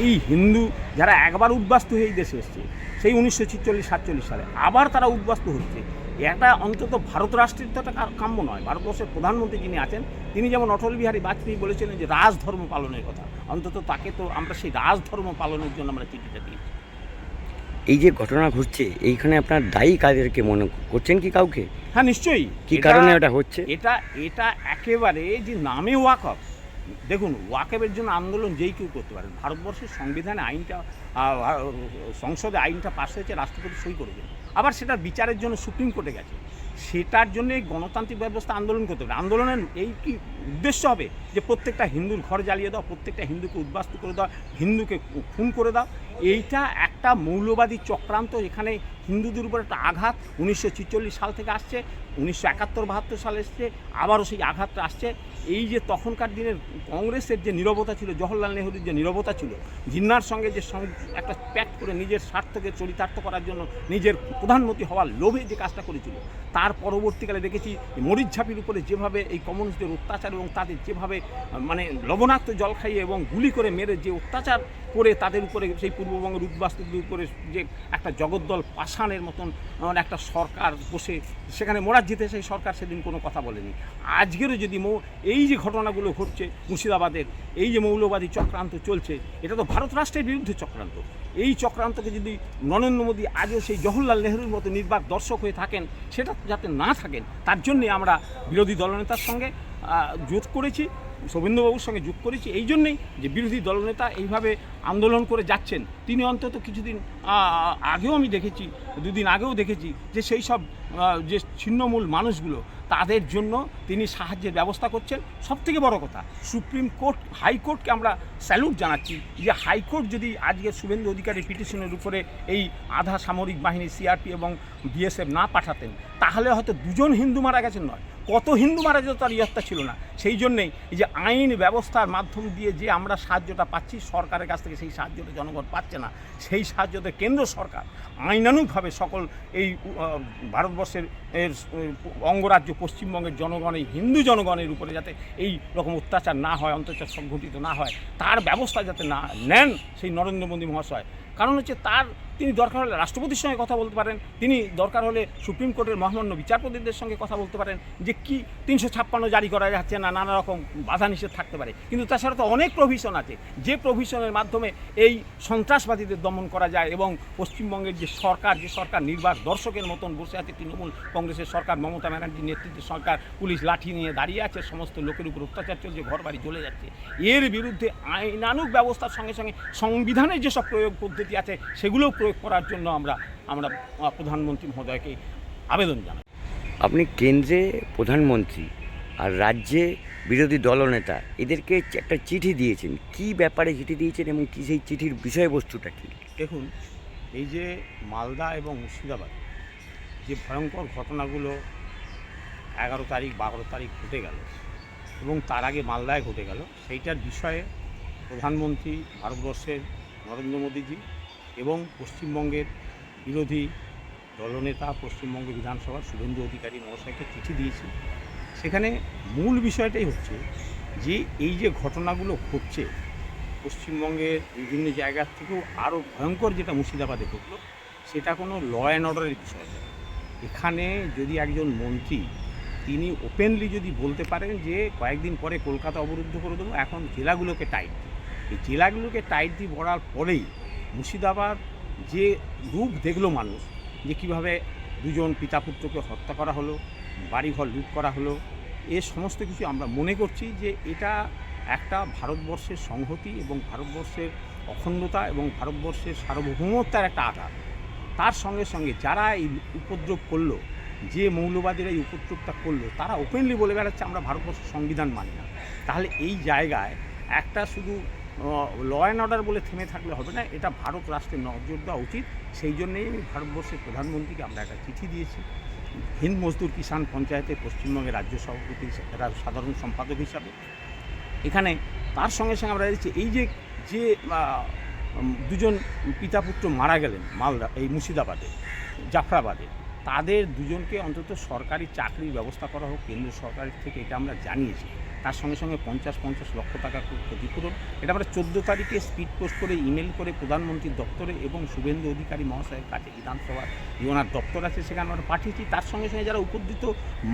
এই হিন্দু যারা একবার উদ্বাস্তু হয়ে এই দেশে এসছে সেই উনিশশো ছিচল্লিশ সাতচল্লিশ সালে আবার তারা উদ্বাস্তু হচ্ছে। এটা অন্তত ভারত রাষ্ট্রের তো একটা কাম্য নয়। ভারতবর্ষের প্রধানমন্ত্রী যিনি আছেন তিনি যেমন অটল বিহারী বাজপেয়ী বলেছিলেন যে রাজধর্ম পালনের কথা। অন্তত তাকে তো আমরা সেই রাজধর্ম পালনের জন্য আমরা চিঠিটা দিয়েছি। এই যে ঘটনা ঘটছে এইখানে আপনার দায়ী কাদেরকে মনে করছেন কি কাউকে? হ্যাঁ নিশ্চয়ই। কি কারণে এটা হচ্ছে? এটা এটা একেবারে যে নামে ওয়াকফ দেখুন ওয়াকফের জন্য আন্দোলন যেই কেউ করতে পারেন ভারতবর্ষের সংবিধানে আইনটা সংসদে আইনটা পাশ হয়েছে, রাষ্ট্রপতি সই করেছেন আবার সেটার বিচারের জন্য সুপ্রিম কোর্টে গেছে। সেটার জন্য গণতান্ত্রিক ব্যবস্থা আন্দোলন করতে হবে। আন্দোলনের এই কি উদ্দেশ্য হবে? যে প্রত্যেকটা হিন্দুর ঘর জ্বালিয়ে দাও, প্রত্যেকটা হিন্দুকে উদ্বাস্ত করে দাও, হিন্দুকে খুন করে দাও। এইটা একটা মৌলবাদী চক্রান্ত এখানে হিন্দুদের উপর একটা আঘাত উনিশশো সাল থেকে আসছে, উনিশশো একাত্তর বাহাত্তর সালে এসছে, আবারও সেই আঘাতটা আসছে। এই যে তখনকার দিনের কংগ্রেসের যে নীরবতা ছিল, জওহরলাল নেহরুর যে নীরবতা ছিল, জিন্নার সঙ্গে যে একটা প্যাক্ট করে নিজের স্বার্থকে চরিতার্থ করার জন্য নিজের প্রধানমন্ত্রী হওয়ার লোভে যে কাজটা করেছিল, তার পরবর্তীকালে দেখেছি মরিচঝাপির উপরে যেভাবে এই কমিউনিস্টদের অত্যাচার এবং তাদের যেভাবে মানে লবণাক্ত জল খাইয়ে এবং গুলি করে মেরে যে অত্যাচার করে তাদের উপরে, সেই পূর্ববঙ্গের উদ্বাস্তুদের উপরে যে একটা জগদ্দল পাষাণের মতন একটা সরকার বসে, সেখানে মোরারজিতে সেই সরকার সেদিন কোনো কথা বলেনি। আজকেরও যদি মৌ, এই যে ঘটনাগুলো ঘটছে মুর্শিদাবাদের, এই যে মৌলবাদী চক্রান্ত চলছে, এটা তো ভারত রাষ্ট্রের বিরুদ্ধে চক্রান্ত। এই চক্রান্তকে যদি নরেন্দ্র মোদী আজও সেই জওহরলাল নেহরুর মতো নির্বাক দর্শক হয়ে থাকেন, সেটা যাতে না থাকেন, তার জন্যে আমরা বিরোধী দলনেতার সঙ্গে জোট করেছি। শোভেন্দুবাবুর সঙ্গে যোগ করেছি, এই জন্যেই যে বিরোধী দলনেতা এইভাবে আন্দোলন করে যাচ্ছেন। তিনি অন্তত কিছুদিন আগেও আমি দেখেছি, দুদিন আগেও দেখেছি যে সেই সব যে ছিন্নমূল মানুষগুলো তাদের জন্য তিনি সাহায্যের ব্যবস্থা করছেন। সব থেকে বড় কথা, সুপ্রিম কোর্ট হাইকোর্টকে আমরা স্যালুট জানাচ্ছি যে হাইকোর্ট যদি আজকে শুভেন্দু অধিকারী পিটিশনের উপরে এই আধা সামরিক বাহিনী, সিআরপি এবং বিএসএফ না পাঠাতেন, তাহলে হয়তো দুজন হিন্দু মারা গেছেন নয়, কত হিন্দু মারা যেত তার ইয়ত্তা ছিল না। সেই জন্যেই যে আইন ব্যবস্থার মাধ্যম দিয়ে যে আমরা সাহায্যটা পাচ্ছি, সরকারের কাছ থেকে সেই সাহায্যটা জনগণ পাচ্ছে না। সেই সাহায্যতে কেন্দ্র সরকার আইনানুগভাবে সকল এই ভারতবর্ষের অঙ্গরাজ্য পশ্চিমবঙ্গের জনগণের হিন্দু জনগণের উপরে যাতে এই রকম অত্যাচার না হয় অন্তর্চার সংঘটিত না হয়, তার ব্যবস্থা যাতে না নেন সেই নরেন্দ্র মোদী মহাশয় কারণ হচ্ছে তার, তিনি দরকার হলে রাষ্ট্রপতির সঙ্গে কথা বলতে পারেন, তিনি দরকার হলে সুপ্রিম কোর্টের মহামান্য বিচারপতিদের সঙ্গে কথা বলতে পারেন যে কি তিনশো ছাপ্পান্ন জারি করা যাচ্ছে না, নানা রকম বাধা নিষেধ থাকতে পারে। কিন্তু তাছাড়া তো অনেক প্রভিশন আছে, যে প্রভিশনের মাধ্যমে এই সন্ত্রাসবাদীদের দমন করা যায় এবং পশ্চিমবঙ্গের যে সরকার যে সরকার নির্বাক দর্শকের মতন বসে আছে, তৃণমূল কংগ্রেসের সরকার, মমতা ব্যানার্জির নেতৃত্বের সরকার, পুলিশ লাঠি নিয়ে দাঁড়িয়ে আছে, সমস্ত লোকের উপর অত্যাচার চলছে ঘর বাড়ি জ্বলে যাচ্ছে। এর বিরুদ্ধে আইনানুগ ব্যবস্থার সঙ্গে সঙ্গে সংবিধানের যেসব প্রয়োগ পদ্ধতি আছে সেগুলো প্রয়োগ করার জন্য আমরা আমরা প্রধানমন্ত্রী মহোদয়কে আবেদন জানাই। আপনি কেন্দ্রে প্রধানমন্ত্রী আর রাজ্যে বিরোধী দলনেতা এদেরকে একটা চিঠি দিয়েছেন। কি ব্যাপারে চিঠি দিয়েছেন এবং কি সেই চিঠির বিষয়বস্তুটা কি? দেখুন এই যে মালদা এবং মুর্শিদাবাদ যে ভয়ঙ্কর ঘটনাগুলো এগারো তারিখ বারো তারিখ ঘটে গেল এবং তার আগে মালদায় ঘটে গেল সেইটার বিষয়ে প্রধানমন্ত্রী ভারতবর্ষের নরেন্দ্র মোদীজি এবং পশ্চিমবঙ্গের বিরোধী দলনেতা পশ্চিমবঙ্গ বিধানসভার শুভেন্দু অধিকারী মহাশয়কে চিঠি দিয়েছি। সেখানে মূল বিষয়টাই হচ্ছে যে এই যে ঘটনাগুলো ঘটছে, পশ্চিমবঙ্গের বিভিন্ন জায়গার থেকেও আরও ভয়ঙ্কর যেটা মুর্শিদাবাদে ঘটলো, সেটা কোনো ল অ্যান্ড অর্ডারের বিষয় নয়। এখানে যদি একজন মন্ত্রী, তিনি ওপেনলি যদি বলতে পারেন যে কয়েকদিন পরে কলকাতা অবরুদ্ধ করে দেবো, এখন জেলাগুলোকে টাইট এই জেলাগুলোকে টাইট দিয়ে পড়ার পরেই মুর্শিদাবাদ যে রূপ দেখল মানুষ, যে কীভাবে দুজন পিতা পুত্রকে হত্যা করা হলো, বাড়িঘর লুট করা হলো, এ সমস্ত কিছু আমরা মনে করছি যে এটা একটা ভারতবর্ষের সংহতি এবং ভারতবর্ষের অখণ্ডতা এবং ভারতবর্ষের সার্বভৌমত্বের একটা আঘাত তার সঙ্গে সঙ্গে যারা এই উপদ্রব করল, যে মৌলবাদীরা এই উপদ্রবটা করল, তারা ওপেনলি বলে বেড়াচ্ছে, আমরা ভারতবর্ষের সংবিধান মানি না। তাহলে এই জায়গায় একটা শুধু ল অ্যান্ড অর্ডার বলে থেমে থাকলে হবে না, এটা ভারত রাষ্ট্রের নজর দেওয়া উচিত। সেই জন্যেই আমি ভারতবর্ষের প্রধানমন্ত্রীকে আমরা একটা চিঠি দিয়েছি। হিন্দ মজদুর কিষাণ পঞ্চায়েতে পশ্চিমবঙ্গের রাজ্য সভাপতি সাধারণ সম্পাদক হিসাবে। এখানে তার সঙ্গে সঙ্গে আমরা দেখছি, এই যে যে দুজন পিতা পুত্র মারা গেলেন, মালদা, এই মুর্শিদাবাদে, জাফরাবাদে তাদের দুজনকে অন্তত সরকারি চাকরির ব্যবস্থা করা হোক, কেন্দ্র সরকারের থেকে এটা আমরা জানিয়েছি। তার সঙ্গে সঙ্গে পঞ্চাশ পঞ্চাশ লক্ষ টাকা ক্ষতিপূরণ। এটা আমরা চোদ্দ তারিখে স্পিড পোস্ট করে ইমেল করে প্রধানমন্ত্রীর দপ্তরে এবং শুভেন্দু অধিকারী মহাশয়ের কাছে বিধানসভার ওনার দপ্তর আছে, সেখানে আমরা পাঠিয়েছি। তার সঙ্গে সঙ্গে যারা উপদ্রুত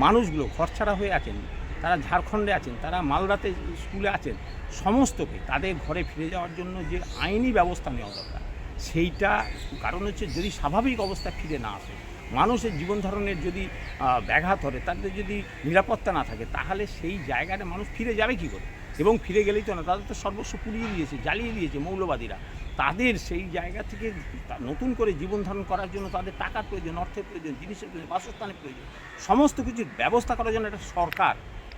মানুষগুলো, ঘরছাড়া হয়ে আছেন, তারা ঝাড়খণ্ডে আছেন, তারা মালদাতে স্কুলে আছেন, সমস্তকে তাদের ঘরে ফিরে যাওয়ার জন্য যে আইনি ব্যবস্থা নেওয়া দরকার, সেইটা কারণ হচ্ছে যদি স্বাভাবিক অবস্থা ফিরে না আসে মানুষের জীবন ধারণের যদি ব্যাঘাত হয় তাদের যদি নিরাপত্তা না থাকে, তাহলে সেই জায়গাটা মানুষ ফিরে যাবে কী করে? এবং ফিরে গেলেই তো না, তাদের তো সর্বস্ব পুড়িয়ে দিয়েছে, জ্বালিয়ে দিয়েছে মৌলবাদীরা। তাদের সেই জায়গা থেকে নতুন করে জীবন ধারণ করার জন্য তাদের টাকার প্রয়োজন, অর্থের প্রয়োজন, জিনিসের প্রয়োজন, বাসস্থানের প্রয়োজন, সমস্ত কিছুর ব্যবস্থা করার জন্য একটা সরকার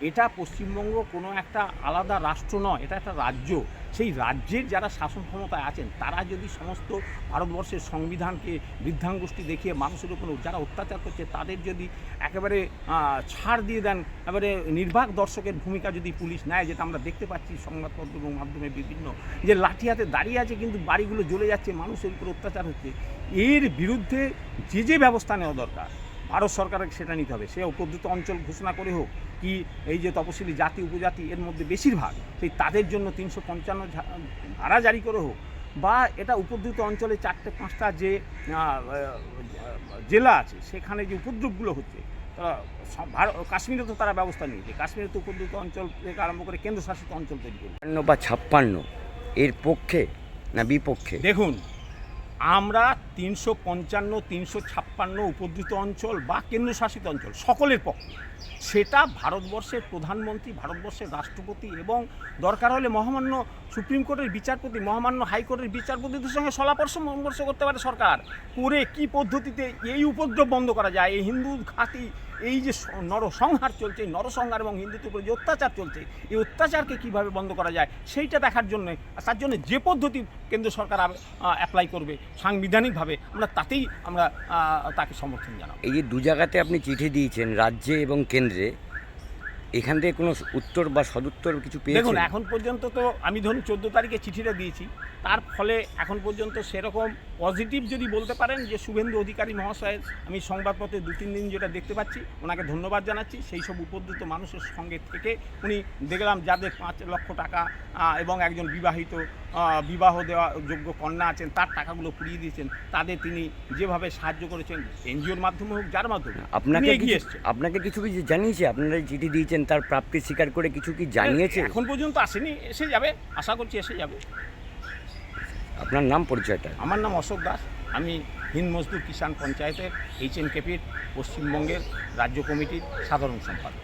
এটা পশ্চিমবঙ্গ কোনো একটা আলাদা রাষ্ট্র নয়, এটা একটা রাজ্য। সেই রাজ্যের যারা শাসন ক্ষমতায় আছেন, তারা যদি সমস্ত ভারতবর্ষের সংবিধানকে বৃদ্ধাঙ্গুষ্টি দেখিয়ে মানুষের উপর যারা অত্যাচার করছে, তাদের যদি একেবারে ছাড় দিয়ে দেন, একেবারে নির্বাক দর্শকের ভূমিকা যদি পুলিশ নেয়, যেটা আমরা দেখতে পাচ্ছি সংবাদপত্র এবং মাধ্যমে বিভিন্ন, যে লাঠি হাতে দাঁড়িয়ে আছে, কিন্তু বাড়িগুলো জ্বলে যাচ্ছে, মানুষের উপর অত্যাচার হচ্ছে, এর বিরুদ্ধে যে যে ব্যবস্থা নেওয়া দরকার। ভারত সরকারের সেটা নিতে হবে। সে উপদ্রুত অঞ্চল ঘোষণা করে হোক কি এই যে তপশিলি জাতি উপজাতি এর মধ্যে বেশিরভাগ সেই তাদের জন্য তিনশো পঞ্চান্ন ধারা জারি করে হোক বা এটা উপদ্রুত অঞ্চলে চারটে পাঁচটা যে জেলা আছে সেখানে যে উপদ্রবগুলো হচ্ছে তারা সব- ভারত কাশ্মীরে তো তারা ব্যবস্থা নিয়েছে। কাশ্মীরে তো উপদ্রুত অঞ্চল থেকে আরম্ভ করে কেন্দ্রশাসিত অঞ্চল তৈরি করবে। বা ছাপ্পান্ন এর পক্ষে না বিপক্ষে? দেখুন আমরা তিনশো পঞ্চান্ন, তিনশো ছাপ্পান্ন উপদ্রুত অঞ্চল বা কেন্দ্রশাসিত অঞ্চল, সকলের পক্ষে। সেটা ভারতবর্ষের প্রধানমন্ত্রী, ভারতবর্ষের রাষ্ট্রপতি এবং দরকার হলে মহামান্য সুপ্রিম কোর্টের বিচারপতি, মহামান্য হাইকোর্টের বিচারপতিদের সঙ্গে সলাপর্শ পরামর্শ করতে পারে সরকার। করে কি পদ্ধতিতে এই উপদ্রব বন্ধ করা যায়? এই হিন্দু ঘাতি এই যে নরসংহার চলছে নরসংহার এবং হিন্দুত্বের উপরে যে অত্যাচার চলছে, এই অত্যাচারকে কীভাবে বন্ধ করা যায়, সেইটা দেখার জন্য তার জন্য যে পদ্ধতি কেন্দ্র সরকার অ্যাপ্লাই করবে সাংবিধানিকভাবে, আমরা তাতেই আমরা তাকে সমর্থন জানাব। এই যে দু জায়গাতে আপনি চিঠি দিয়েছেন, রাজ্যে এবং কেন্দ্রে এখান থেকে কোনো উত্তর বা সদুত্তর কিছু পেয়ে দেখুন এখন পর্যন্ত তো আমি ধরুন চোদ্দ তারিখে চিঠিটা দিয়েছি। তার ফলে এখন পর্যন্ত সেরকম পজিটিভ যদি বলতে পারেন যে শুভেন্দু অধিকারী মহাশয়ের আমি সংবাদপত্রে দু তিন দিন যেটা দেখতে পাচ্ছি ওনাকে ধন্যবাদ জানাচ্ছি। সেই সব উপদ্রুত মানুষের সঙ্গে থেকে উনি দেখলাম যাদের পাঁচ লক্ষ টাকা এবং একজন বিবাহিত বিবাহ দেওয়া যোগ্য কন্যা আছেন তার টাকাগুলো পুড়িয়ে দিয়েছেন। তাদের তিনি যেভাবে সাহায্য করেছেন এনজিওর মাধ্যমে হোক যার মাধ্যমে আপনাকে এগিয়ে কিছু আপনাকে কিছু কিছু জানিয়েছে? আপনারা চিঠি দিয়েছেন তার প্রাপ্তি স্বীকার করে কিছু কি জানিয়েছে? এখন পর্যন্ত আসেনি এসে যাবে আশা করছি এসে যাবে। আপনার নাম পরিচয়টা? আমার নাম অশোক দাস আমি হিন্দ মজদুর কিষাণ পঞ্চায়েতের এইচ এন কেপির পশ্চিমবঙ্গের রাজ্য কমিটির সাধারণ সম্পাদক।